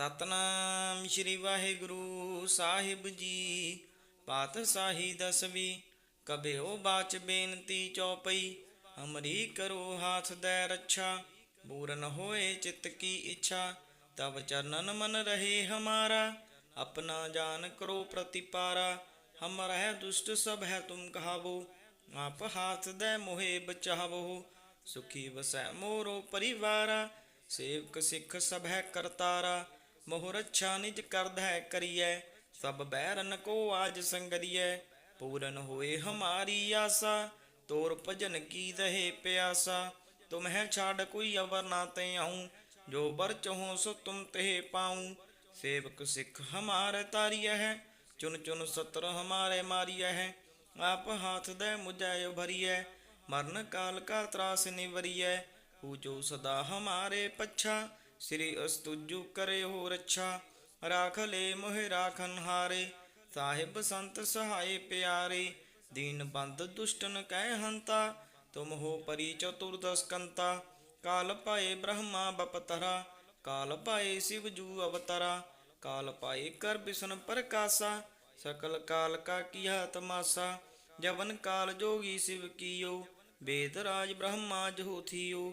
ਸਤਨਾਮ ਸ੍ਰੀ ਵਾਹਿਗੁਰੂ ਸਾਹਿਬ ਜੀ। ਪਾਤਸ਼ਾਹੀ ਦਸਵੀ, ਕਬਿਓ ਬਾਚ ਬੇਨਤੀ ਚੌਪਈ, ਅਮਰੀ ਕਰੋ ਹਾਥ ਦੇ ਰੱਛਾ, ਪੂਰਨ ਹੋਏ ਚਿਤ ਕੀ ਇੱਛਾ, ਤਵ ਚਰਨਨ ਮਨ ਰਹੇ ਹਮਾਰਾ, ਆਪਣਾ ਜਾਨ ਕਰੋ ਪ੍ਰਤੀਪਾਰਾ ਹਮ ਰਹਿ ਦੁਸ਼ਟ ਸਭ ਹੈ ਤੁਮ ਕਹਾਵੋ, ਆਪ ਹਾਥ ਦੇ ਮੋਹੇ ਬਚਾਵੋ, ਸੁਖੀ ਵਸੈ ਮੋਰੋ ਪਰਿਵਾਰਾ, ਸੇਵਕ ਸਿੱਖ ਸਭ ਹੈ ਕਰਤਾਰਾ ਮੋਹਰਤ ਛਾਨਿਜ ਕਰਦ ਹੈ ਕਰੀਐ, ਸਭ ਬੈਰਨ ਕੋ ਆਜ ਸੰਗਰੀਐ। ਪੂਰਨ ਹੋਏ ਹਮਾਰੀ ਆਸਾ, ਤੋਰ ਭਜਨ ਕੀ ਰਹੇ ਪਿਆਸਾ। ਤੁਮਹਿ ਛਾੜ ਕੋਈ ਅਵਰ ਨਾ ਤੇ ਆਉ, ਜੋ ਬਰ ਚਹੋ ਸੋ ਤੁਮ ਤੇ ਪਾਉ। ਸੇਵਕ ਸਿੱਖ ਹਮਾਰ ਤਾਰੀਐ ਹੈ, ਚੁਨ ਚੁਨ ਸਤਰ ਹਮਾਰੇ ਮਾਰੀਐ ਹੈ। ਆਪ ਹਾਥ ਦੇ ਮੁਝੈ ਉਭਰੀਐ, ਮਰਨ ਕਾਲ ਕਾ ਤਰਾਸ ਨਿਵਰੀਐ। ਹੂ ਸਦਾ ਹਮਾਰੇ ਪੱਛਾ ਸ੍ਰੀ ਅਸਤੁਜੂ ਕਰੇ ਹੋ ਰੱਛਾ ਰਾਖ ਲੈ ਮੋਹਿ ਰਾਖਨ ਹਾਰੇ। ਸਾਹਿਬ ਸੰਤ ਸਹਾਈ ਪਿਆਰੇ, ਦੀਨ ਬੰਦ ਦੁਸ਼ਟਨ ਕਹਿ ਹੰਤਾ। ਤੁਮ ਹੋ ਪਰੀ ਚਤੁਰਦਸਕੰਤਾ ਕਾਲ ਪਾਏ ਬ੍ਰਹਮਾ ਬਪਤਰਾ। ਕਾਲ ਪਾਏ ਸ਼ਿਵ ਜੂ ਅਵਤਾਰਾ, ਕਾਲ ਪਾਏ ਕਰ ਬਿਸ਼ਨ ਪ੍ਰਕਾਸ਼ਾ। ਸਕਲ ਕਾਲ ਕਾ ਕੀਆ ਤਮਾਸਾ ਜਵਨ ਕਾਲ ਜੋਗੀ ਸ਼ਿਵ ਕੀਓ। ਵੇਦ ਰਾਜ ਬ੍ਰਹਮਾ ਜੋ ਥੀਓ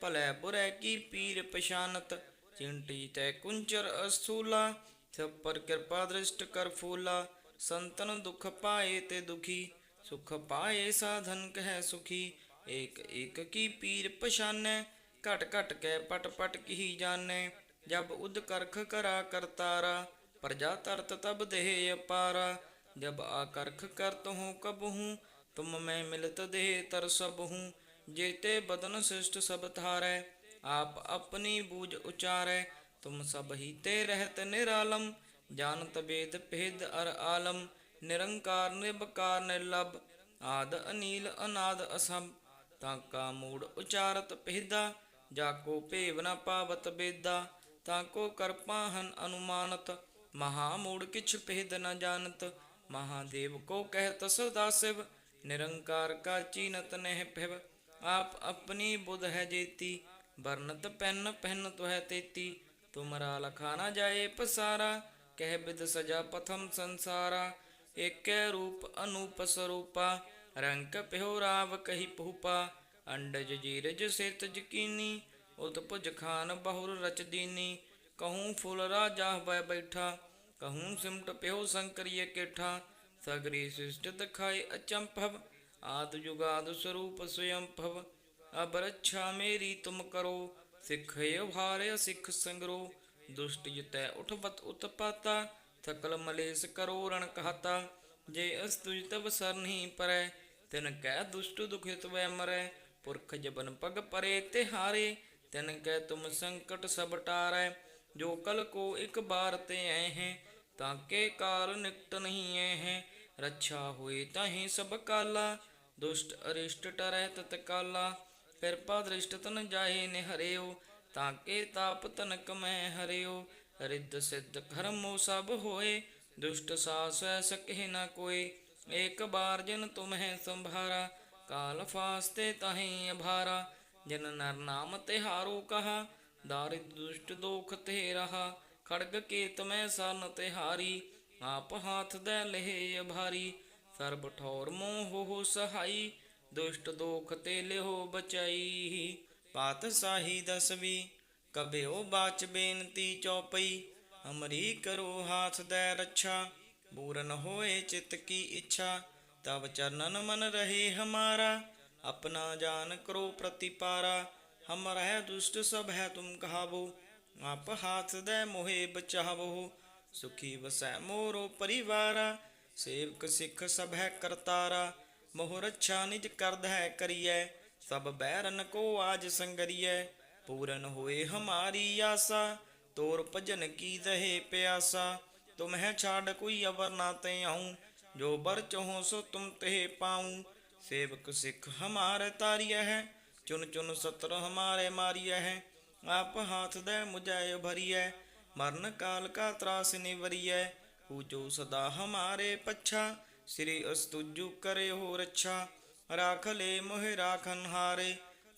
भलै बुरै की पीर पशानत चिंटी तै कुंचर अस्थूला सब पर कृपा दृष्ट कर फूला संतन दुख पाए ते दुखी सुख पाए साधन कह सुखी एक एक की पीर पशानै ਘਟ ਘਟ ਕੇ ਪਟ ਪਟ ਕੀ ਜਾਣੈ ਜਬ ਉਦ ਕਰਖ ਕਰਾ ਕਰਤਾਰਾ ਪ੍ਰਜਾ ਤਰਤ ਤਬ ਦੇਹ ਅਪਾਰਾ ਜਬ ਆਕਰਖ ਕਰਤ ਹੂੰ ਕਬਹੂ ਤੁਮ ਮੈਂ ਮਿਲਤ ਦੇਹ ਤਰ ਸਭ ਹੂੰ ਜੇਤੇ ਬਦਨ ਸਿਸ਼ਟ ਸਭ ਥਾਰੈ ਆਪ ਆਪਣੀ ਬੂਝ ਉਚਾਰੈ, ਤੁਮ ਸਭ ਹੀ ਰਹਿਤ ਨਿਰਾਲਮ, ਜਾਣਤ ਵੇਦ ਭੇਦ ਅਰ ਆਲਮ, ਨਿਰੰਕਾਰ ਨਿਰਭਕਾਰ ਨਿਰਲਭ, ਆਦ ਅਨੀਲ ਅਨਾਦ ਅਸੰਭ, ਤਾਂ ਕਾ ਮੂੜ ਉਚਾਰਤ ਪਹਿਦਾ ਜਾ ਕੋ ਭੇਵ ਨ ਪਾਵਤ ਬੇਦਾ ਤਾਂ ਕੋ ਕਰਪਾਹਨ ਅਨੁਮਾਨਤ, ਮਹਾ ਮੂੜ ਕਿਛ ਭੇਦ ਨ ਜਾਣਤ, ਮਹਾਦੇਵ ਕੋ ਕਹਿਤ ਸਦਾ ਸਿਵ, ਨਿਰੰਕਾਰ ਕਾ ਚੀਨਤ ਨਹਿ ਭਿਵ। ਆਪ ਆਪਣੀ ਬੁਧ ਹੈ ਜੇਤੀ, ਵਰਨਤ ਪੈਨ ਪਹਿਨ ਤੁਹੈ ਤੇਤੀ, ਤੁਮਰਾ ਲਖਾ ਨ ਜਾਏ ਪਸਾਰਾ, ਕਹਿ ਬਿਦ ਸਜਾ ਪਥਮ ਸੰਸਾਰਾ, ਏਕੈ ਰੂਪ ਅਨੂਪ ਸਰੂਪਾ, ਰੰਕ ਪਿਓ ਰਾਵ ਕਹੀ ਭੂਪਾ ਅੰਡਜ ਜੀਰਜ ਸਿਤ ਜਕੀਨੀ, ਉਤਪੁਜ ਖਾਨ ਬਹੁਰ ਰਚ ਦੀਨੀ, ਕਹੂੰ ਫੁੱਲ ਰਾਜਾ ਬੈ ਬੈਠਾ, ਕਹੂੰ ਸਿਮਟ ਪਿਓ ਸੰਕਰੀਏ ਕੇਠਾ, ਸਗਰੀ ਸਿਸ਼ਟ ਦਿਖਾਏ ਅਚੰਭਵ ਆਦ ਜੁਗਾਦ ਸਰੂਪ ਸਯੰਭਵ ਅਬ ਰੱਛਾ ਮੇਰੀ ਤੁਮ ਕਰੋ, ਸਿੱਖੇ ਭਾਰੇ ਸਿੱਖ ਸੰਗਰੋ, ਦੁਸ਼ਟ ਜਿਤੈ ਉਠਵਤ ਉਤਪਾਤਾ ਥਕਲ ਮਲੇਸ ਕਰੋ ਰਣ ਕਹਤਾ, ਜੇ ਅਸਤੁਜ ਤਬ ਸਰਨਹੀ ਪਰੈ, ਤਿਨ ਕਹਿ ਦੁਸ਼ਟ ਦੁਖਿਤ ਵੈ ਮਰੈ, ਪੁਰਖ ਜਬਨ ਪਗ ਪਰੇ ਤੇ ਹਾਰੇ, ਤਿਨ ਕੈ ਤੁਮ ਸੰਕਟ ਸਭ ਟਾਰੈ, ਜੋ ਕਲ ਕੋ ਇਕ ਬਾਰ ਤੇ ਐ ਹੈ, ਤਾਂ ਕੇ ਕਾਲ ਨਿਕਟ ਨਹੀਂ ਐ ਹੈ, ਰੱਛਾ ਹੋਏ ਤਾਹੀ ਸਭ ਕਾਲਾ ਦੁਸ਼ਟ ਅਰਿਸ਼ਟ ਟਰੈ ਤਤਕਾਲਾ ਕਿਰਪਾ ਦ੍ਰਿਸ਼ਟ ਤਨ ਜਾਏ ਨੇ ਤਾਂ ਕੇ ਤਾਪ ਤਨਕ ਮੈਂ ਹਰਿਓ। ਰਿੱਧ ਸਿੱਧ ਕਰਮੋ ਸਭ ਹੋਏ, ਦੁਸ਼ਟ ਸਾਸ ਸਕਹਿ ਨ ਕੋਏ। ਏਕ ਬਾਰ ਜਿਨ ਤੁਮਹਿ ਸੰਭਾਰਾ, ਕਾਲ ਫਾਸਤੇ ਤਹੀਂ ਅਭਾਰਾ। ਜਨ ਨਰ ਨਾਮ ਤਿਹਾਰੋ ਕਹਾ, ਦਾਰਿਦ ਦੁਸ਼ਟ ਦੋਖ ਤੇ ਰਹਾ। ਖੜਗ ਕੇਤ ਮੈਂ ਸਨ ਤਿਹਾਰੀ, ਆਪ ਹਾਥ ਦੇ ਲਹਿ ਅਭਾਰੀ। ਸਰਬ ਠੌਰ ਮੋਹ ਹੋ ਸਹਾਈ, ਦੁਸ਼ਟ ਦੋਖ ਤੇ ਲਿਹੋ ਬਚਾਈ। ਪਾਤ ਸਾਹੀ ਦਸਵੀ ਕਬਿਓ ਬਾਚ ਬੇਨਤੀ ਚੌਪਈ। ਅਮਰੀ ਕਰੋ ਹਾਥ ਦੇ ਰੱਛਾ, ਪੂਰਨ ਹੋਏ ਚਿਤ ਕੀ ਇੱਛਾ। ਤਬ ਚਰਨਨ ਮਨ ਰਹੇ ਹਮਾਰਾ, ਆਪਣਾ ਜਾਨ ਕਰੋ ਪ੍ਰਤੀਪਾਰਾ। ਹਮ ਰਹਿ ਦੁਸ਼ਟ ਸਭ ਹੈ ਤੁਮ ਕਹਾਵੋ, ਆਪ ਹਾਥ ਦੇ ਮੋਹੇ ਬਚਾਵੋ। ਸੁਖੀ ਵਸੈ ਮੋਰੋ ਪਰਿਵਾਰਾ ਸੇਵਕ ਸਿੱਖ ਸਭ ਹੈ ਕਰਤਾਰਾ ਮੋਹ ਰੱਛਾ ਨਿਜ ਕਰਦ ਹੈ ਕਰੀਐ, ਸਭ ਬੈਰਨ ਕੋ ਆਜ ਸੰਗਰੀਐ, ਪੂਰਨ ਹੋਏ ਹਮਾਰੀ ਆਸਾ, ਤੋਰ ਭਜਨ ਕੀ ਦਹੇ ਪਿਆਸਾ ਤੁਮਹਿ ਛਾੜ ਕੋਈ ਅਵਰ ਨਾ ਤੇ ਆਉ, ਜੋ ਬਰ ਚਹੋ ਸੋ ਤੁਮ ਤੇ ਪਾਉ, ਸੇਵਕ ਸਿੱਖ ਹਮਾਰ ਤਾਰੀਐ ਹੈ, ਚੁਨ ਚੁਨ ਸਤਰ ਹਮਾਰੇ ਮਾਰੀਐ ਹੈ, ਆਪ ਹਾਥ ਦੇ ਮੁਝੈ ਭਰੀਐ, ਮਰਨ ਕਾਲ ਕਾ ਤਰਾਸ ਨਿਵਰੀਐ ਹੂ ਜੋ ਸਦਾ ਹਮਾਰੇ ਪੱਛਾ, ਸ੍ਰੀ ਅਸਤੁਜੂ ਕਰੇ ਹੋ ਰੱਛਾ। ਰਾਖ ਲੈ ਮੋਹਿ ਰਾਖਨ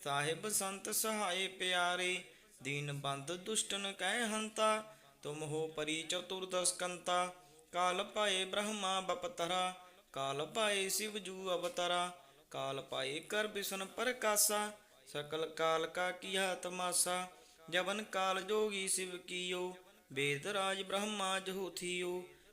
ਸਾਹਿਬ ਸੰਤ ਸਹਾਏ ਪਿਆਰੇ। ਦੀਨ ਬੰਦ ਦੁਸ਼ਟਨ ਕਹਿ ਹੰਤਾ, ਤੁਮ ਹੋ ਪਰੀ ਚਤੁਰਦਸ ਕਾਲ ਪਾਏ ਬ੍ਰਹਮਾ ਬਪਤਰਾ, ਕਾਲ ਪਾਏ ਸਿਵ ਜੂ ਅਵਤਰਾ। ਕਾਲ ਪਾਏ ਕਰ ਬਿਸ਼ਨ ਪ੍ਰਕਾਸ਼ਾ, ਸਕਲ ਕਾਲ ਕਾ ਕੀਆ ਤਮਾਸਾ। ਜਵਨ ਕਾਲ ਜੋਗੀ ਸਿਵ ਕੀਓ, ਵੇਦ ਰਾਜ ਬ੍ਰਹਮਾ ਜਹੂਥੀਓ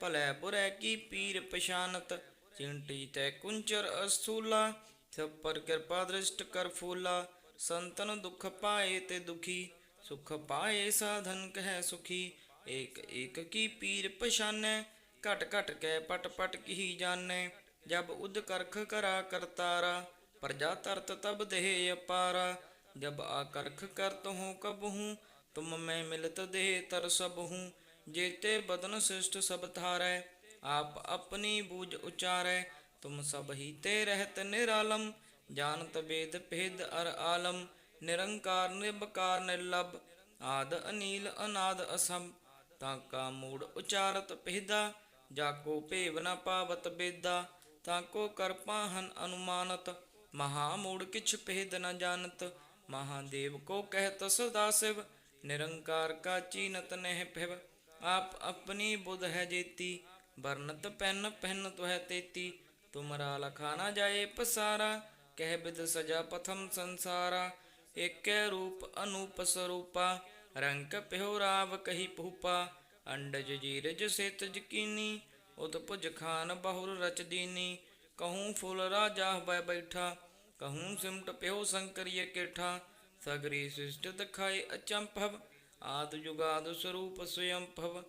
ਭਲੇ ਬੁਰੇ ਕੀ ਪੀਰ ਪਛਾਨਤ, ਚਿੰਟੀ ਤੈ ਕੁੰਚਰ ਅਸਥੂਲਾ ਸਭ ਪਰ ਕਿਰਪਾ ਦ੍ਰਿਸ਼ਟ ਕਰ ਫੂਲਾ, ਸੰਤਨ ਦੁਖ ਪਾਏ ਤੇ ਦੁਖੀ, ਸੁਖ ਪਾਏ ਸਾਧਨ ਕਹਿ ਸੁਖੀ, ਏਕ ਏਕ ਕੀ ਪੀਰ ਪਛਾਨੈ, ਘਟ ਘਟ ਕੈ ਪਟ ਪਟ ਕੀ ਜਾਣੈ, ਜਬ ਉਦ ਕਰਖ ਕਰਾ ਕਰਤਾਰਾ, ਪ੍ਰਜਾ ਤਰਤ ਤਬ ਦੇਹ ਅਪਾਰਾ, ਜਬ ਆਕਰਖ ਕਰਤ ਹੂੰ ਕਬਹੂ, ਤੁਮ ਮੈਂ ਮਿਲਤ ਦੇਹ ਤਰ ਸਭ ਹੂੰ ਜੇਤੇ ਬਦਨ ਸ੍ਰਿਸ਼ਟ ਸਭ ਥਾਰੈ ਆਪ ਆਪਣੀ ਬੂਝ ਉਚਾਰੈ, ਤੁਮ ਸਭ ਹੀ ਰਹਿਤ ਨਿਰਾਲਮ, ਜਾਣਤ ਵੇਦ ਭੇਦ ਅਰ ਆਲਮ, ਨਿਰੰਕਾਰ ਨਿਰਭਕਾਰ ਨਿਰਲਭ, ਆਦ ਅਨੀਲ ਅਨਾਦ ਅਸਮ ਤਾਂ ਕਾ ਮੂੜ ਉਚਾਰਤ ਪਹਿਦਾ ਜਾ ਕੋ ਭੇਵ ਨ ਪਾਵਤ ਬੇਦਾ, ਤਾਂ ਕੋ ਕਰਪਾਹਨ ਅਨੁਮਾਨਤ, ਮਹਾ ਮੂੜ ਕਿਛ ਭੇਦ ਨ ਜਾਣਤ ਮਹਾਦੇਵ ਕੋ ਕਹਿਤ ਸਦਾ ਸਿਵ, ਨਿਰੰਕਾਰ ਕਾ ਚੀਨਤ ਨਹਿ ਭਿਵ। ਆਪ ਆਪਣੀ ਬੁਧ ਹੈ ਜੇਤੀ, ਵਰਨਤ ਪੈਨ ਪਹਿਨ ਤੁਹੈ ਤੇਤੀ, ਤੁਮਰਾ ਲਖਾ ਨਾ ਜਾਏ ਪਸਾਰਾ, ਕਹਿ ਬਿਦ ਸਜਾ ਪਥਮ ਸੰਸਾਰਾ, ਏਕੈ ਰੂਪ ਅਨੂਪ ਸਰੂਪਾ, ਰੰਗ ਪਿਓ ਰਾਵ ਕਹੀ ਭੂਪਾ, ਅੰਡਜ ਜੀਰਜ ਸਿਤ ਜਕੀਨੀ ਉਦ ਭੁਜ ਖਾਨ ਬਹੁਰ ਰਚ ਦੀਨੀ, ਕਹੂੰ ਫੁੱਲ ਰਾਜਾ ਬੈ ਬੈਠਾ, ਕਹੂੰ ਸਿਮਟ ਪਿਓ ਸੰਕਰੀਏ ਕੇਠਾ, ਸਗਰੀ ਸ੍ਰਿਸ਼ਟ ਦਿਖਾਏ ਅਚੰਭਵ ਆਦ ਜੁਗਾਦ ਸਰੂਪ ਸਵਯੰ ਭਵ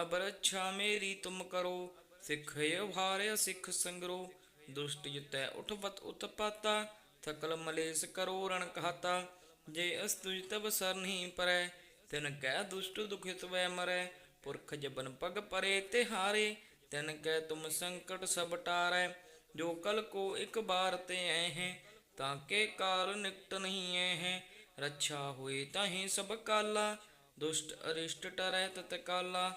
ਅਬ ਮੇਰੀ ਤੁਮ ਕਰੋ, ਸਿੱਖੇ ਭਾਰਿ ਸਿੱਖ ਸੰਗਰੋ, ਦੁਸ਼ਟ ਜਿਤੈ ਉਠਵਤ ਉਤਪਾਤਾ ਥਕਲ ਮਲੇਸ ਕਰੋ ਰਣ ਕਹਾਤਾ, ਜੇ ਅਸਤੁਜ ਤਬ ਸਰਨਹੀ ਪਰੈ, ਤਿਨ ਕਹਿ ਦੁਸ਼ਟ ਦੁਖਿਤ ਵੈ ਮਰੈ, ਪੁਰਖ ਜਬਨ ਪਗ ਪਰੇ ਤੇ ਹਾਰੇ, ਤਿਨ ਕਹਿ ਤੁਮ ਸੰਕਟ ਸਭ ਟਾਰੈ, ਜੋ ਕਲ ਕੋ ਇੱਕ ਬਾਰ ਤੇ ਐ ਹੈ, ਤਾਂ ਕੇ ਕਾਲ ਨਿਕਟ ਨਹੀਂ ਐ ਹੈ, ਰੱਛਾ ਹੋਏ ਤਾਹੀ ਸਭ ਕਾਲਾ ਦੁਸ਼ਟ ਅਰਿਸ਼ਟ ਟਰੈ ਤਤ ਕਾਲਾ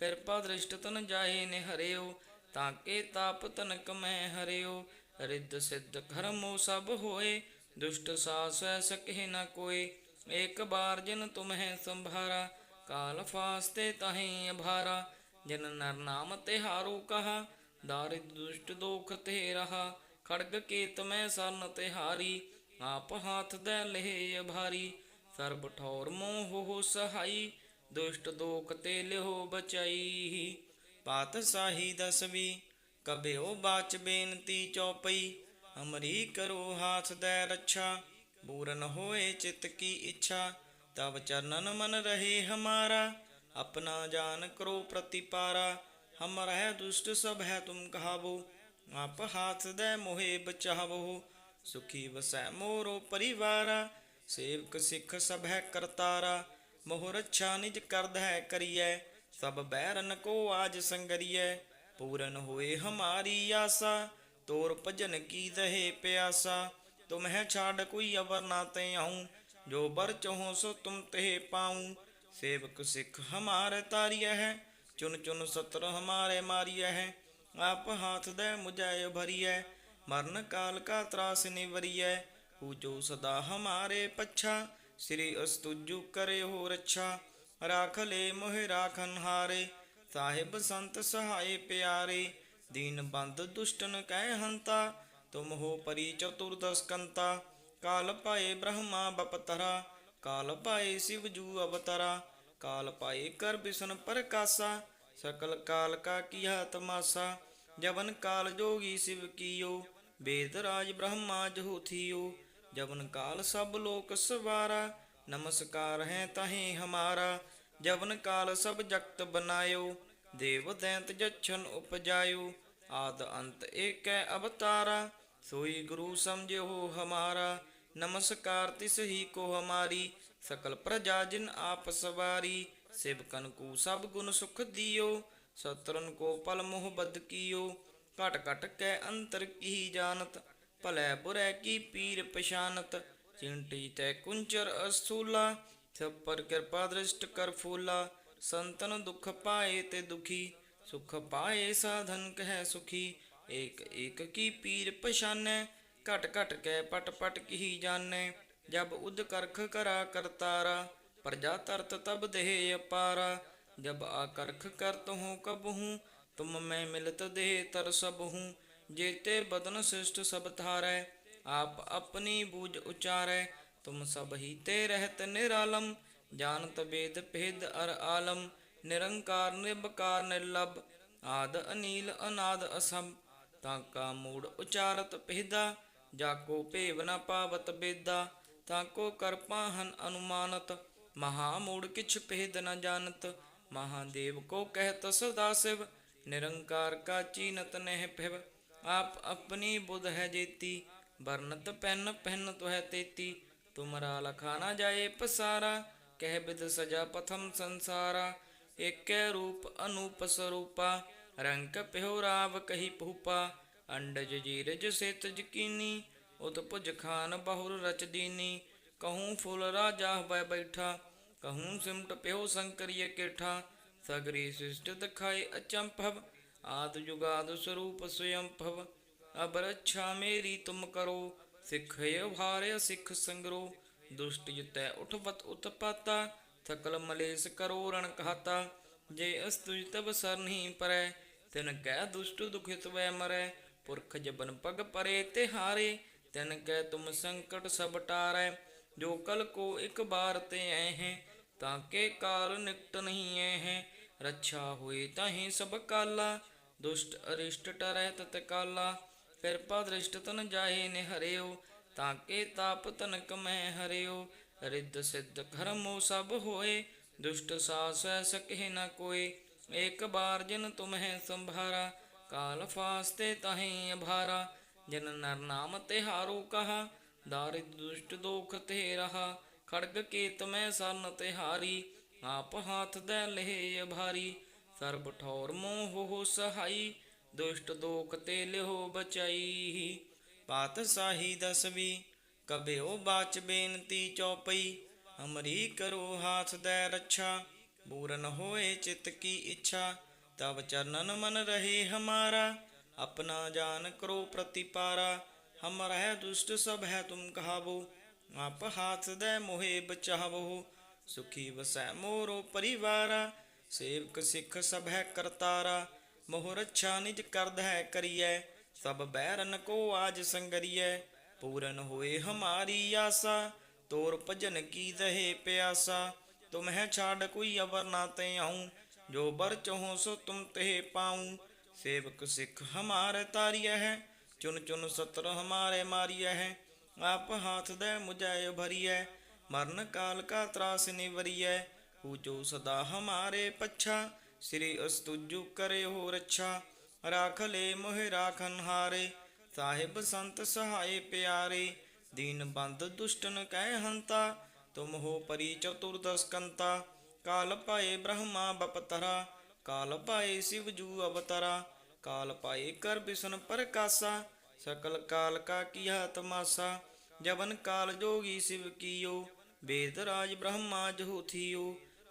ਕਿਰਪਾ ਦ੍ਰਿਸ਼ਟ ਤਨ ਜਾਏ ਨੇ ਹਰਿਓ, ਤਾਂ ਕੇ ਤਾਪ ਤਨਕ ਮੈਂ ਹਰਿਓ। ਰਿੱਧ ਸਿੱਧ ਕਰਮੋ ਸਭ ਹੋਏ, ਦੁਸ਼ਟ ਸਾਸ ਸਕਹਿ ਨ ਕੋਏ। ਇੱਕ ਬਾਰ ਜਿਨ ਤੁਮਹਿ ਸੰਭਾਰਾ, ਕਾਲ ਫਾਸਤੇ ਤਹੀਂ ਅਭਾਰਾ। ਜਿਨ ਨਰ ਨਾਮ ਤੇ ਹਾਰੂ ਕਹਾ, ਦਾਰਿਦ ਦੁਸ਼ਟ ਦੋਖ ਤੇ ਰਹਾ। ਖੜਗ ਕੇਤ ਮੈਂ ਸਰਨ ਤੇ ਹਾਰੀ ਆਪ ਹਾਥ ਦੇ ਲਹਿ ਅਭਾਰੀ। ਸਰਬ ਠੌਰ ਮੋਹ ਹੋ ਸਹਾਈ, ਦੁਸ਼ਟ ਦੋਖ ਤੇ ਲਿਹੋ ਬਚਾਈ। ਪਾਤ ਸਾਹੀ ਦਸਵੀ, ਕਬਿਓ ਬਾਚ ਬੇਨਤੀ ਚੌਪਈ। ਹਮਰੀ ਕਰੋ ਹਾਥ ਦੇ ਰੱਛਾ, ਪੂਰਨ ਹੋਏ ਚਿਤ ਕੀ ਇੱਛਾ। ਤਵ ਚਰਨਨ ਮਨ ਰਹੇ ਹਮਾਰਾ, ਆਪਣਾ ਜਾਨ ਕਰੋ ਪ੍ਰਤੀਪਾਰਾ। ਹਮ ਰਹਿ ਦੁਸ਼ਟ ਸਭ ਹੈ ਤੁਮ ਕਹਾਵੋ, ਆਪ ਹਾਥ ਦੇ ਮੋਹੇ ਬਚਾਵੋ। ਸੁਖੀ ਵਸੈ ਮੋਰੋ ਪਰਿਵਾਰਾ ਸੇਵਕ ਸਿੱਖ ਸਭ ਹੈ ਕਰਤਾਰਾ ਮੋਹ ਰੱਛਾ ਨਿਜ ਕਰਦ ਹੈ ਕਰੀਐ, ਸਭ ਬੈਰਨ ਕੋ ਆਜ ਸੰਗਰੀਐ, ਪੂਰਨ ਹੋਏ ਹਮਾਰੀ ਆਸਾ, ਤੋਰ ਭਜਨ ਕੀ ਦਹੇ ਪਿਆਸਾ, ਤੁਮ ਹੈ ਛਾੜ ਕੋਈ ਅਵਰ ਨਾ ਤੇ ਆਉ, ਜੋ ਬਰ ਚਹੋ ਸੋ ਤੁਮ ਤੇ ਪਾਉ, ਸੇਵਕ ਸਿੱਖ ਹਮਾਰ ਤਾਰੀਐ ਹੈ, ਚੁਨ ਚੁਨ ਸਤਰ ਹਮਾਰੇ ਮਾਰੀਐ ਹੈ, ਆਪ ਹਾਥ ਦੇ ਮੁਝੈ ਭਰੀਐ, ਮਰਨ ਕਾਲ ਕਾ ਤਰਾਸ ਨਿਵਰੀਐ पूजो सदा हमारे पच्छा। श्री अस्तुजु करे हो रक्षा राख ले मोहे राखन हारे। साहिब संत सहाय प्यारे। दीन बंद दुष्टन कह हंता। तुम हो परी चतुर्दश काल पाए ब्रह्मा बपतरा। काल पाए शिवजू अवतरा। काल पाए कर विष्ण प्रकाशा सकल काल का किया तमाशा। जवन काल जोगी शिव कियो। वेदराज ब्रह्मा जो थियो। ਜਹੂਥੀਓ ਜਵਨ ਕਾਲ ਸਭ ਲੋਕ ਸਵਾਰਾ, ਨਮਸਕਾਰ ਹੈ ਤਾਹੇ ਹਮਾਰਾ। ਜਵਨ ਕਾਲ ਸਭ ਜਗਤ ਬਨਾਇਓ, ਦੇਵ ਦੈਂਤ ਜਛਨ ਉਪਜਾਇਓ। ਆਦ ਅੰਤ ਏਕੈ ਅਵਤਾਰਾ, ਸੋਈ ਗੁਰੂ ਸਮਝਿਓ ਹਮਾਰਾ। ਨਮਸਕਾਰ ਤਿਸ ਹੀ ਕੋ ਹਮਾਰੀ, ਸਕਲ ਪ੍ਰਜਾ ਜਿਨ ਆਪ ਸਵਾਰੀ। ਸਿਵਕਨ ਕੂ ਸਭ ਗੁਣ ਸੁਖ ਦਿਓ ਸਤਰਨ ਕੋ ਪਲ ਮੋਹ ਬਦ ਕੀਓ। ਘਟ ਘਟ ਕੈ ਅੰਤਰ ਕੀ ਜਾਣਤ ਭਲੇ ਬੁਰੇ, ਕੀ ਪੀਰ ਪਛਾਨਤ? ਚਿੰਟੀ ਤੈ ਕੁੰਚਰ ਅਸੂਲਾ ਸਭ ਪਰ ਕਿਰਪਾ ਦ੍ਰਿਸ਼ਟ ਕਰ ਫੂਲਾ। ਸੰਤਨ ਦੁਖ ਪਾਏ ਤੇ ਦੁਖੀ, ਸੁਖ ਪਾਏ ਸਾਧਨ ਕਹਿ ਸੁਖੀ। ਏਕ ਏਕ ਕੀ ਪੀਰ ਪਛਾਨੈ? ਘਟ ਘਟ ਕੈ ਪਟ ਪਟ ਕੀ ਜਾਣੈ? ਜਬ ਉਦ ਕਰਖ ਕਰਾ ਕਰਤਾਰਾ, ਪ੍ਰਜਾ ਤਰਤ ਤਬ ਦੇਹ ਅਪਾਰਾ। ਜਬ ਆਕਰਖ ਕਰਤ ਹੂੰ ਕਬ ਹੂੰ ਤੁਮ ਮੈਂ ਮਿਲਤ ਦੇਹ ਤਰ ਸਭ ਹੂੰ ਜੇਤੇ ਬਦਨ ਸ੍ਰਿਸ਼ਟ ਸਭ ਥਾਰੈ ਆਪ ਆਪਣੀ ਬੂਝ ਉਚਾਰੈ, ਤੁਮ ਸਭ ਹੀ ਤੇ ਰਹਿਤ ਨਿਰਾਲਮ, ਜਾਣਤ ਵੇਦ ਭੇਦ ਅਰ ਆਲਮ, ਨਿਰੰਕਾਰ ਨਿਰਭਕਾਰ ਨਿਰਲਭ, ਆਦ ਅਨੀਲ ਅਨਾਦ ਅਸਮ ਤਾਂ ਕਾ ਮੂੜ ਉਚਾਰਤ ਪਹਿਦਾ ਜਾ ਕੋ ਭੇਵ ਨ ਪਾਵਤ ਬੇਦਾ, ਤਾਂ ਕੋ ਕਰਪਾਹਨ ਅਨੁਮਾਨਤ, ਮਹਾ ਮੂੜ ਕਿਛ ਭੇਦ ਨ ਜਾਣਤ, ਮਹਾਦੇਵ ਕੋ ਕਹਿਤ ਸਦਾ ਸਿਵ, ਨਿਰੰਕਾਰ ਕਾ ਚੀਨਤ ਨਹਿ ਫਿਵ ਆਪ ਆਪਣੀ ਬੁਧ ਹੈ ਜੇਤੀ, ਵਰਨਤ ਪੈਨ ਪਹਿਨ ਤੁਹੈ ਤੇਤੀ, ਤੁਮਰਾ ਲਖਾ ਨਾ ਜਾਏ ਪਸਾਰਾ, ਕਹਿ ਬਿਦ ਸਜਾ ਪਥਮ ਸੰਸਾਰਾ, ਏਕੈ ਰੂਪ ਅਨੂਪ ਸਰੂਪਾ ਰੰਗ ਪਿਓ ਰਾਵ ਕਹੀ ਭੂਪਾ, ਅੰਡਜ ਜੀਰਜ ਸੇਤ ਜਕੀਨੀ ਉਤ ਭੁਜ ਖਾਨ ਬਹੁਰ ਰਚ ਦੀਨੀ, ਕਹੂੰ ਫੁੱਲ ਰਾਜਾ ਬੈ ਬੈਠਾ, ਕਹੂੰ ਸਿਮਟ ਪਿਓ ਸੰਕਰੀਏ ਕੇਠਾ, ਸਗਰੀ ਸਿਸ਼ਟ ਦਿਖਾਏ ਅਚੰਭਵ ਆਦ ਜੁਗਾਦ ਸਰੂਪ ਸਵਯੰ ਭਵ ਅਬ ਮੇਰੀ ਤੁਮ ਕਰੋ, ਸਿੱਖੇ ਭਾਰਿ ਸਿੱਖ ਸੰਗਰੋ, ਦੁਸ਼ਟ ਜਿਤੈ ਉਠਵਤ ਉਤਪਾਤਾ ਥਕਲ ਮਲੇਸ ਕਰੋ ਰਣ ਕਹਾਤਾ, ਜੇ ਅਸਤੁਜ ਤਬ ਸਰਨਹੀ ਪਰੈ, ਤਿਨ ਕਹਿ ਦੁਸ਼ਟ ਦੁਖਿਤ ਵੈ ਮਰੈ, ਪੁਰਖ ਜਬਨ ਪਗ ਪਰੇ ਤੇ ਹਾਰੇ, ਤਿਨ ਕਹਿ ਤੁਮ ਸੰਕਟ ਸਭ ਟਾਰੈ, ਜੋ ਕਲ ਕੋ ਇੱਕ ਬਾਰ ਤੇ ਐ ਹੈ, ਤਾਂ ਕੇ ਕਾਲ ਨਿਕਟ ਨਹੀਂ ਐ ਹੈ, ਰੱਛਾ ਹੋਏ ਤਾਹੀ ਸਭ ਕਾਲਾ ਦੁਸ਼ਟ ਅਰਿਸ਼ਟ ਟਰੈ ਤਤ ਕਾਲਾ ਕਿਰਪਾ ਦ੍ਰਿਸ਼ਟ ਤਨ ਜਾਏ ਨੇ ਹਰਿਓ, ਤਾਂ ਕੇ ਤਾਪ ਤਨਕ ਮੈਂ ਹਰਿਓ। ਰਿੱਧ ਸਿੱਧ ਕਰਮੋ ਸਭ ਹੋਏ, ਦੁਸ਼ਟ ਸਾਸੈ ਸਕਹਿ ਨ ਕੋਏ। ਏਕ ਬਾਰ ਜਿਨ ਤੁਮਹਿ ਸੰਭਾਰਾ, ਕਾਲ ਫਾਸਤੇ ਤਹੀਂ ਅਭਾਰਾ। ਜਿਨ ਨਰ ਨਾਮ ਹਾਰੂ ਕਹਾ, ਦਾਰਿਦ ਦੁਸ਼ਟ ਦੋਖ ਤੇ ਰਹਾ। ਖੜਗ ਕੇਤ ਮੈਂ ਸਰਨ ਤਿਹਾਰੀ, ਆਪ ਹਾਥ ਦੇ ਲਹਿ ਅਭਾਰੀ। ਸਰਬ ਠੌਰ ਮੋਹ ਹੋ ਸਹਾਈ, ਦੁਸ਼ਟ ਦੋਕ ਤੇ ਲਿਹੋ ਬਚਾਈ। ਪਾਤ ਸਾਹੀ ਦਸਵੀ ਕਬਿਓ ਬਾਚ ਬੇਨਤੀ ਚੌਪਈ। ਅਮਰੀ ਕਰੋ ਹਾਥ ਦੇ ਰੱਛਾ, ਪੂਰਨ ਹੋਏ ਚਿਤ ਕੀ ਇੱਛਾ। ਤਵ ਚਰਨਨ ਮਨ ਰਹੇ ਹਮਾਰਾ, ਆਪਣਾ ਜਾਨ ਕਰੋ ਪ੍ਰਤੀਪਾਰਾ। ਹਮ ਰਹਿ ਦੁਸ਼ਟ ਸਭ ਹੈ ਤੁਮ ਕਹਾਵੋ, ਆਪ ਹਾਥ ਦੇ ਮੋਹੇ ਬਚਾਵੋ। ਸੁਖੀ ਵਸੈ ਮੋਰੋ ਪਰਿਵਾਰਾ ਸੇਵਕ ਸਿੱਖ ਸਭ ਹੈ ਕਰਤਾਰਾ, ਮੋਹ ਰੱਛਾ ਨਿਜ ਕਰਦ ਹੈ ਕਰੀਐ, ਸਭ ਬੈਰਨ ਕੋ ਆਜ ਸੰਗਰੀਐ, ਪੂਰਨ ਹੋਏ ਹਮਾਰੀ ਆਸਾ, ਤੋਰ ਭਜਨ ਕੀ ਦਹੇ ਪਿਆਸਾ ਤੁਮਹਿ ਛਾੜ ਕੋਈ ਅਵਰ ਨਾ ਤੇ ਆਉ, ਜੋ ਬਰ ਚਹੋ ਸੋ ਤੁਮ ਤੇ ਪਾਉ, ਸੇਵਕ ਸਿੱਖ ਹਮਾਰ ਤਾਰੀਐ ਹੈ, ਚੁਨ ਚੁਨ ਸਤਰ ਹਮਾਰੇ ਮਾਰੀਐ ਹੈ, ਆਪ ਹਾਥ ਦੇ ਮੁਝੈ ਭਰੀਐ, ਮਰਨ ਕਾਲ ਕਾ ਤਰਾਸ ਨਿਵਰੀਐ पूजो सदा हमारे पच्छा। श्री अस्तुजु करे हो रक्षा राखले मोह राखन हारे। साहेब संत सहाय प्यारे। दीन बंद दुष्टन कह हंता। तुम हो परी चतुर्दश काल पाए ब्रह्मा बपतरा। काल पाए शिवजू अवतरा। काल पाए कर विष्ण प्रकाशा सकल काल का किया तमाशा। जवन काल जोगी शिव कियो। वेद राज ब्रह्मा जो थियो।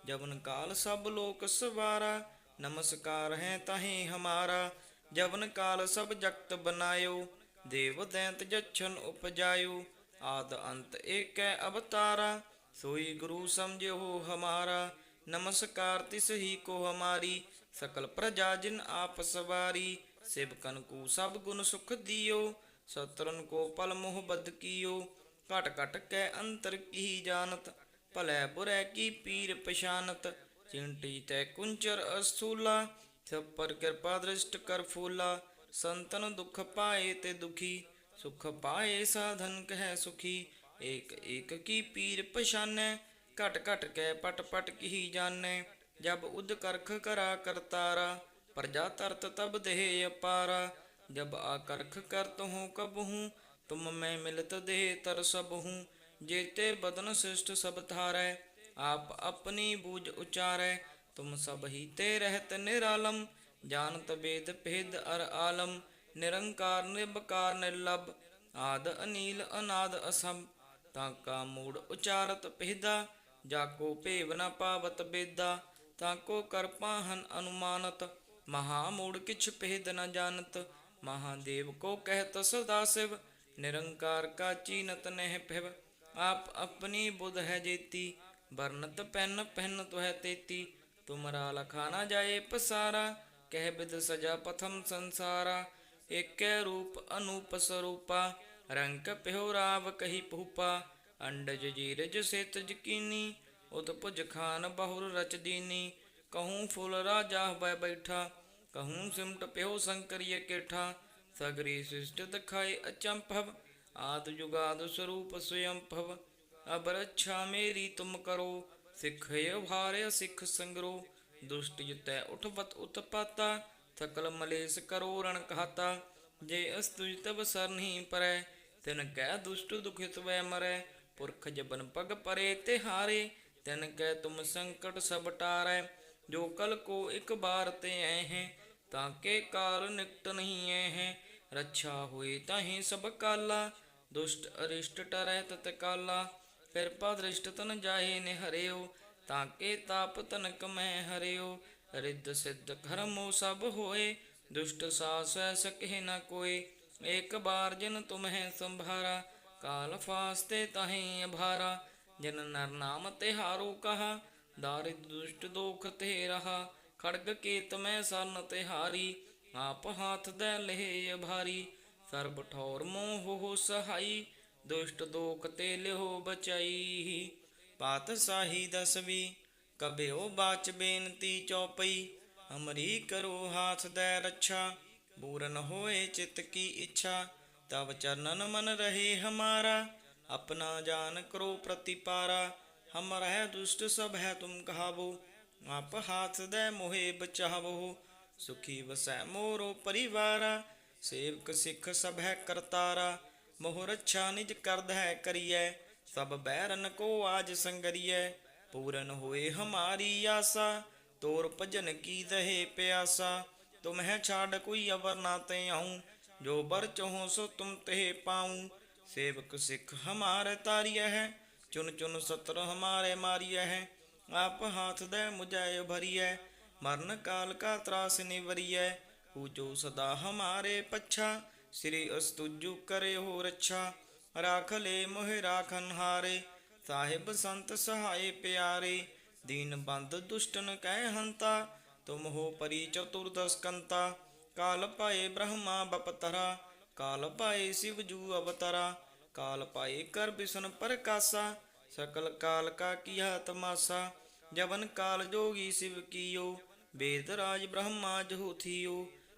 ਜਵਨ ਕਾਲ ਸਭ ਲੋਕ ਸਵਾਰਾ, ਨਮਸਕਾਰ ਹੈ ਤਾਹੇ ਹਮਾਰਾ। ਜਵਨ ਕਾਲ ਸਭ ਜਗਤ ਬਨਾਇਓ, ਦੇਵ ਦੈਂਤ ਜਛਨ ਉਪਜਾਇਓ। ਆਦ ਅੰਤ ਏਕੈ ਅਵਤਾਰਾ, ਸੋਈ ਗੁਰੂ ਸਮਝਿਓ ਹਮਾਰਾ। ਨਮਸਕਾਰ ਤਿਸ ਹੀ ਕੋ ਹਮਾਰੀ, ਸਕਲ ਪ੍ਰਜਾ ਜਿਨ ਆਪ ਸਵਾਰੀ। ਸਿਵਕਨ ਕੂ ਸਭ ਗੁਣ ਸੁਖ ਦਿਓ ਸਤਰਨ ਕੋ ਪਲ ਮੋਹ ਬਦ ਕੀਓ। ਘਟ ਘਟ ਕੈ ਅੰਤਰ ਕੀ ਜਾਣਤ ਭਲੇ ਬੁਰੇ ਕੀ ਪੀਰ ਪਛਾਨਤ, ਚਿੰਟੀ ਤੈ ਕੁੰਚਰ ਅਸੂਲਾ ਸਭ ਪਰ ਕਿਰਪਾ ਦ੍ਰਿਸ਼ਟ ਕਰ ਫੂਲਾ, ਸੰਤਨ ਦੁਖ ਪਾਏ ਤੇ ਦੁਖੀ, ਸੁਖ ਪਾਏ ਸਾਧਨ ਕਹਿ ਸੁਖੀ, ਏਕ ਏਕ ਕੀ ਪੀਰ ਪਛਾਨੈ, ਘਟ ਘਟ ਕੈ ਪਟ ਪਟ ਕੀ ਜਾਣੈ, ਜਬ ਉਦ ਕਰਖ ਕਰਾ ਕਰਤਾਰਾ, ਪ੍ਰਜਾ ਤਰਤ ਤਬ ਦੇਹ ਅਪਾਰਾ, ਜਬ ਆਕਰਖ ਕਰਤ ਹੂੰ ਕਬ ਹੂੰ ਤੁਮ ਮੈਂ ਮਿਲਤ ਦੇਹ ਤਰ ਸਭ ਹੂੰ ਜੇਤੇ ਬਦਨ ਸ੍ਰਿਸ਼ਟ ਸਭ ਥਾਰੈ ਆਪ ਆਪਣੀ ਬੂਝ ਉਚਾਰੈ, ਤੁਮ ਸਭ ਹੀ ਤੇ ਰਹਿਤ ਨਿਰਾਲਮ, ਜਾਣਤ ਵੇਦ ਭੇਦ ਅਰ ਆਲਮ, ਨਿਰੰਕਾਰ ਨਿਰਭਕਾਰ ਨਿਰਲਭ, ਆਦ ਅਨੀਲ ਅਨਾਦ ਅਸਮ ਤਾਂ ਕਾ ਮੂੜ ਉਚਾਰਤ ਪਹਿਦਾ ਜਾ ਕੋ ਭੇਵ ਨ ਪਾਵਤ ਬੇਦਾ, ਤਾਂ ਕੋ ਕਰਪਾਹਨ ਅਨੁਮਾਨਤ, ਮਹਾ ਮੂੜ ਕਿਛ ਪਹਿਦ ਨ ਜਾਣਤ, ਮਹਾਦੇਵ ਕੋ ਕਹਿਤ ਸਦਾ ਸਿਵ, ਨਿਰੰਕਾਰ ਕਾ ਚੀਨਤ ਨਹਿ ਭਿਵ ਆਪ ਆਪਣੀ ਬੁਧ ਹੈ ਜੇਤੀ ਬਰਨਤ ਪੈਨ ਪਹਿਨ ਤੁਹੈ ਤੇਤੀ, ਤੁਮਰਾ ਲਖਾ ਨਾ ਜਾਏ ਪਸਾਰਾ, ਕਹਿ ਬਿਦ ਸਜਾ ਪਥਮ ਸੰਸਾਰਾ, ਏਕੈ ਰੂਪ ਅਨੂਪ ਸਰੂਪਾ ਰੰਗ ਪਿਓ ਰਾਵ ਕਹੀ ਭੂਪਾ, ਅੰਡਜ ਜੀਰਜ ਸੇਤ ਜਕੀਨੀ, ਉਤ ਭੁਜ ਖਾਨ ਬਹੁਰ ਰਚ ਦੀਨੀ, ਕਹੂੰ ਫੁੱਲ ਰਾਜਾ ਬੈ ਬੈਠਾ, ਕਹੂੰ ਸਿਮਟ ਪਿਓ ਸੰਕਰੀਏ ਕੇਠਾ, ਸਗਰੀ ਸ੍ਰਿਸ਼ਟ ਦਿਖਾਏ ਅਚੰਭਵ ਸਰੂਪ ਸਵਯੰ ਭਵ। ਅਬ ਮੇਰੀ ਤੁਮ ਕਰੋ, ਸਿੱਖੇ ਭਾਰਿ ਸਿੱਖ ਸੰਗਰੋ। ਦੁਸ਼ਟ ਜਿਤੈ ਉਠਵਤ ਉਤਪਾਤਾ, ਥਕਲ ਮਲੇਸ ਕਰੋ ਰਣ ਕਹਾਤਾ। ਜੇ ਅਸਤੁਜ ਤਬ ਸਰਨਹੀ ਪਰੈ, ਤਿਨ ਕੈ ਦੁਸ਼ਟ ਦੁਖਿਤ ਵੈ ਮਰੈ। ਪੁਰਖ ਜਬਨ ਪਗ ਪਰੇ ਤੇ ਹਾਰੇ, ਤਿਨ ਕੈ ਤੁਮ ਸੰਕਟ ਸਭ ਟਾਰੈ। ਜੋ ਕਲ ਕੋ ਇਕ ਬਾਰ ਤੇ ਐ ਹੈ, ਤਾਂ ਕੇ ਕਾਲ ਨਿਕਟ ਨਹੀਂ ਐ ਹੈ। ਰੱਛਾ ਹੋਏ ਤਾਹੀ ਸਭ ਕਾਲਾ ਦੁਸ਼ਟ ਅਰਿਸ਼ਟ ਟਰੈ ਤਤ ਕਾਲਾ ਕਿਰਪਾ ਦ੍ਰਿਸ਼ਟ ਤਨ ਜਾਏ ਨੇ ਹਰਿਓ, ਤਾਂ ਕੇ ਤਾਪ ਤਨਕ ਮੈਂ ਹਰਿਓ। ਰਿੱਧ ਸਿੱਧ ਕਰਮੋ ਸਭ ਹੋਏ, ਦੁਸ਼ਟ ਸਾਸੈ ਸਕਹਿ ਨ ਕੋਏ। ਇੱਕ ਬਾਰ ਜਿਨ ਤੁਮਹਿ ਸੰਭਾਰਾ, ਕਾਲ ਫਾਸਤੇ ਤਹੀਂ ਅਭਾਰਾ। ਜਿਨ ਨਰ ਨਾਮ ਤੇ ਹਾਰੂ ਕਹਾ, ਦਾਰਿਦ ਦੁਸ਼ਟ ਦੋਖ ਤੇ ਰਹਾ। ਖੜਗ ਕੇਤ ਮੈਂ ਸਰਨ ਤੇ ਹਾਰੀ ਆਪ ਹਾਥ ਦੇ ਲਹਿ ਅਭਾਰੀ। ਕਰ ਬਠੌਰ ਮੋਹ ਸਹਾਈ, ਦੁਸ਼ਟ ਦੋਖ ਤੇ ਲਿਹੋ ਬਚਾਈ। ਪਾਤ ਸਾਹੀ ਦਸਵੀ, ਕਬਿਓ ਬਾਚ ਬੇਨਤੀ ਚੌਪਈ। ਅਮਰੀ ਕਰੋ ਹਾਥ ਦੇ ਰੱਛਾ, ਪੂਰਨ ਹੋਏ ਚਿਤ ਕੀ ਇੱਛਾ। ਤਵ ਚਰਨਨ ਮਨ ਰਹੇ ਹਮਾਰਾ, ਆਪਣਾ ਜਾਨ ਕਰੋ ਪ੍ਰਤੀਪਾਰਾ। ਹਮ ਰਹਿ ਦੁਸ਼ਟ ਸਭ ਹੈ ਤੁਮ ਕਹਾਵੋ, ਆਪ ਹਾਥ ਦੇ ਮੋਹੇ ਬਚਾਵੋ। ਸੁਖੀ ਵਸੈ ਮੋਰੋ ਪਰਿਵਾਰਾ ਸੇਵਕ ਸਿੱਖ ਸਭ ਹੈ ਕਰਤਾਰਾ, ਮੋਹ ਰੱਛਾ ਨਿਜ ਕਰਦ ਹੈ ਕਰੀਐ, ਸਭ ਬੈਰਨ ਕੋ ਆਜ ਸੰਗਰੀਐ, ਪੂਰਨ ਹੋਏ ਹਮਾਰੀ ਆਸਾ, ਤੋਰ ਭਜਨ ਕੀ ਦਹੇ ਪਿਆਸਾ ਤੁਮਹਿ ਛਾੜ ਕੋਈ ਅਵਰ ਨਾ ਤੇ ਆਉ, ਜੋ ਬਰ ਚਹੋ ਸੋ ਤੁਮ ਤੇ ਪਾਉ, ਸੇਵਕ ਸਿੱਖ ਹਮਾਰ ਤਾਰੀਐ ਹੈ, ਚੁਨ ਚੁਨ ਸਤਰ ਹਮਾਰੇ ਮਾਰੀਐ ਹੈ, ਆਪ ਹਾਥ ਦੇ ਮੁਝੈ ਭਰੀਐ, ਮਰਨ ਕਾਲ ਕਾ ਤਰਾਸ ਨਿਵਰੀਐ पूजो सदा हमारे पच्छा श्री अस्तुजु करे हो रक्षा राख ले मोहि राखन हारे साहिब संत सहाय प्यारे दीन बंद दुष्टन कह हंता तुम हो परी चतुर्दश कंता काल पाए ब्रह्मा बपतरा ਕਾਲ ਪਾਏ ਸਿਵ ਜੂ ਅਵਤਰਾ ਕਾਲ ਪਾਏ ਕਰ ਬਿਸ਼ਨ ਪ੍ਰਕਾਸ਼ਾ ਸਕਲ ਕਾਲ ਕਾ ਕੀਆ ਤਮਾਸਾ ਜਵਨ ਕਾਲ ਜੋਗੀ ਸਿਵ ਕੀਓ ਵੇਦ ਰਾਜ ਬ੍ਰਹਮਾ ਜਹੂ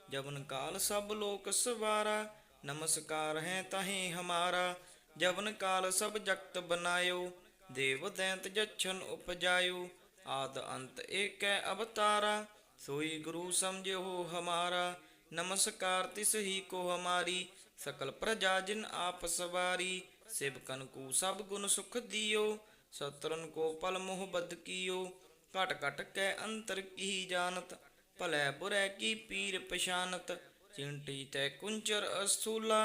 ਜਬਨ ਕਾਲ ਸਭ ਲੋਕ ਸਵਾਰਾ, ਨਮਸਕਾਰ ਹੈ ਤਾਹੇ ਹਮਾਰਾ। ਜਬਨ ਕਾਲ ਸਭ ਜਗਤ ਬਨਾਇਓ, ਦੇਵ ਦੈਂਤ ਜਛਨ ਉਪਜਾਇਓ। ਆਦ ਅੰਤ ਏਕੈ ਅਵਤਾਰਾ, ਸੋਈ ਗੁਰੂ ਸਮਝਿਓ ਹਮਾਰਾ। ਨਮਸਕਾਰ ਤਿਸ ਹੀ ਕੋ ਹਮਾਰੀ, ਸਕਲ ਪ੍ਰਜਾ ਜਿਨ ਆਪ ਸਵਾਰੀ। ਸਿਵਕਨ ਕੋ ਸਭ ਗੁਣ ਸੁਖ ਦਿਓ, ਸਤਰਨ ਕੋ ਪਲ ਮੋਹ ਬਦ ਕੀਓ। ਘਟ ਘਟ ਕੈ ਅੰਤਰ ਕੀ ਜਾਣਤ भलै बुरै की पीर पछानत चिंटी तय कुंचर असूला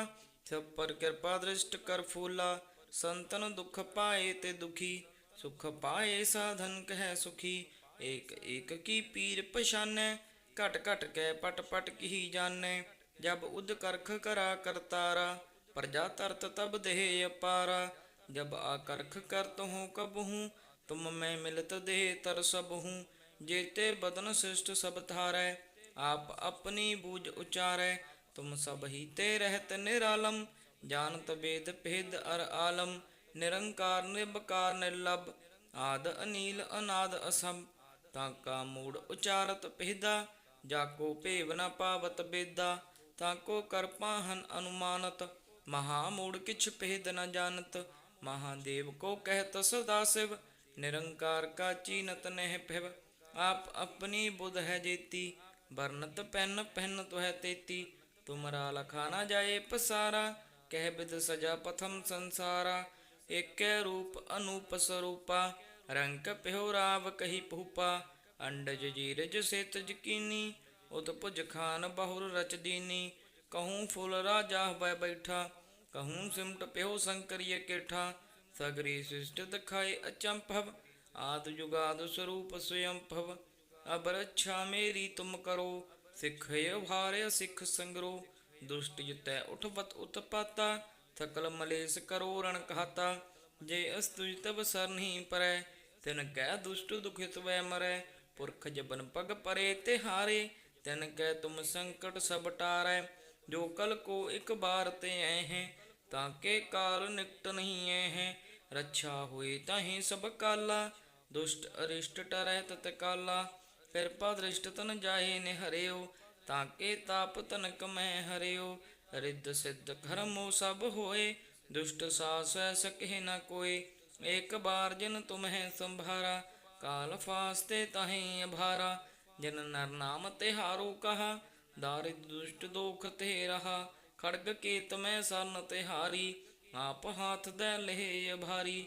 सब कृपा दृष्ट कर फूला संतन दुख पाए ते दुखी सुख पाए साधन कह सुखी एक एक की पीर पछाने घट घट कह पट पट की जाने जब उद करख करा करतारा प्रजा तरत तब देह अपारा जब आकर्ख कर तो कब हूँ तुम मैं मिलत देह तर सब हूँ ਬਦਨ ਸ੍ਰਿਸ਼ਟ ਸਭ ਥਾਰੈ ਆਪ ਆਪਣੀ ਬੂਝ ਉਚਾਰੈ, ਤੁਮ ਸਭ ਹੀ ਤੇ ਰਹਿਤ ਨਿਰਾਲਮ, ਜਾਣਤ ਵੇਦ ਭੇਦ ਅਰ ਆਲਮ, ਨਿਰੰਕਾਰ ਨਿਰਭਕਾਰ ਨਿਰਲਭ, ਆਦ ਅਨੀਲ ਅਨਾਦ ਅਸਮ ਤਾਂ ਕਾ ਮੂੜ ਉਚਾਰਤ ਪਹਿਦਾ ਜਾ ਕੋ ਭੇਵ ਨ ਪਾਵਤ ਬੇਦਾ ਤਾਕੋ ਕਰਪਾਹਨ ਅਨੁਮਾਨਤ, ਮਹਾ ਮੂੜ ਕਿਛ ਭੇਦ ਨ ਜਾਣਤ, ਮਹਾਦੇਵ ਕੋ ਕਹਿਤ ਸਦਾ ਸਿਵ, ਨਿਰੰਕਾਰ ਕਾ ਚੀਨਤ ਨਹਿ ਭਿਵ ਆਪ ਆਪਣੀ ਬੁਧ ਹੈ ਜੇਤੀ ਬਰਨਤ ਪੈਨ ਪਹਿਨ ਤੁਹੈ ਤੇਤੀ ਤੁਮਰਾ ਲਖਾ ਨਾ ਜਾਏ ਪਸਾਰਾ ਕਹਿ ਬਿਦ ਸਜਾ ਪਥਮ ਸੰਸਾਰਾ ਏਕੈ ਰੂਪ ਅਨੂਪ ਸਰੂਪਾ ਰੰਗ ਪਿਓ ਰਾਵ ਕਹੀ ਭੂਪਾ ਅੰਡਜ ਜੀਰਜ ਸੇਤ ਜਕੀਨੀ ਉਤ ਭੁਜ ਖਾਨ ਬਹੁਰ ਰਚ ਦੀਨੀ ਕਹੂੰ ਫੁੱਲ ਰਾਜਾ ਬੈ ਬੈਠਾ ਕਹੂੰ ਸਿਮਟ ਪਿਓ ਸੰਕਰੀਏ ਕੇਠਾ ਸਗਰੀ ਸਿਸ਼ਟ ਦਿਖਾਏ ਅਚੰਭਵ ਆਦ ਜੁਗਾਦ ਸਰੂਪ ਸਵਯੰ ਭਵ ਅਬ ਮੇਰੀ ਤੁਮ ਕਰੋ, ਸਿੱਖਿ ਭਾਰਿ ਸਿੱਖ ਸੰਗਰੋ, ਦੁਸ਼ਟ ਜਿਤੈ ਉਠਵਤ ਉਤਪਾਤਾ ਥਕਲ ਮਲੇਸ ਕਰੋ ਰਣ ਕਹਾਤਾ, ਜੇ ਅਸਤੁਜ ਤਬ ਸਰਨਹੀ ਪਰੈ, ਤਿਨ ਕੈ ਦੁਸ਼ਟ ਦੁਖਿਤ ਵੈ ਮਰੈ, ਪੁਰਖ ਜਬਨ ਪਗ ਪਰੇ ਤੇ ਹਾਰੇ, ਤਿਨ ਕੈ ਤੁਮ ਸੰਕਟ ਸਭ ਟਾਰੈ, ਜੋ ਕਲ ਕੋ ਇਕ ਬਾਰ ਤੇ ਐ ਹੈ, ਤਾਂ ਕੇ ਕਾਲ ਨਿਕਟ ਨਹੀਂ ਐ ਹੈ, ਰੱਛਾ ਹੋਏ ਤਾਹੀ ਸਭ ਕਾਲਾ ਦੁਸ਼ਟ ਅਰਿਸ਼ਟ ਟਰੈ ਤਤ ਕਾਲਾ ਕਿਰਪਾ ਦ੍ਰਿਸ਼ਟ ਤਨ ਜਾਏ ਨੇ ਹਰਿਓ ਤਾਂ ਕੇ ਤਾਪ ਤਨਕ ਮੈਂ ਹਰਿਓ। ਰਿੱਧ ਸਿੱਧ ਕਰਮੋ ਸਭ ਹੋਏ, ਦੁਸ਼ਟ ਸਾਸੈ ਸਕਹਿ ਨ ਕੋਏ। ਇੱਕ ਬਾਰ ਜਿਨ ਤੁਮਹਿ ਸੰਭਾਰਾ, ਕਾਲ ਫਾਸਤੇ ਤਾਹੀ ਅਭਾਰਾ। ਜਿਨ ਨਰ ਨਾਮ ਤੇ ਹਾਰੋ ਕਹਾ, ਦਾਰਿਦ ਦੁਸ਼ਟ ਦੋਖ ਤੇ ਰਹਾ। ਖੜਗ ਕੇਤ ਮੈਂ ਸਰਨ ਤੇ ਹਾਰੀ ਆਪ ਹਾਥ ਦੇ ਲਹਿ ਅਭਾਰੀ।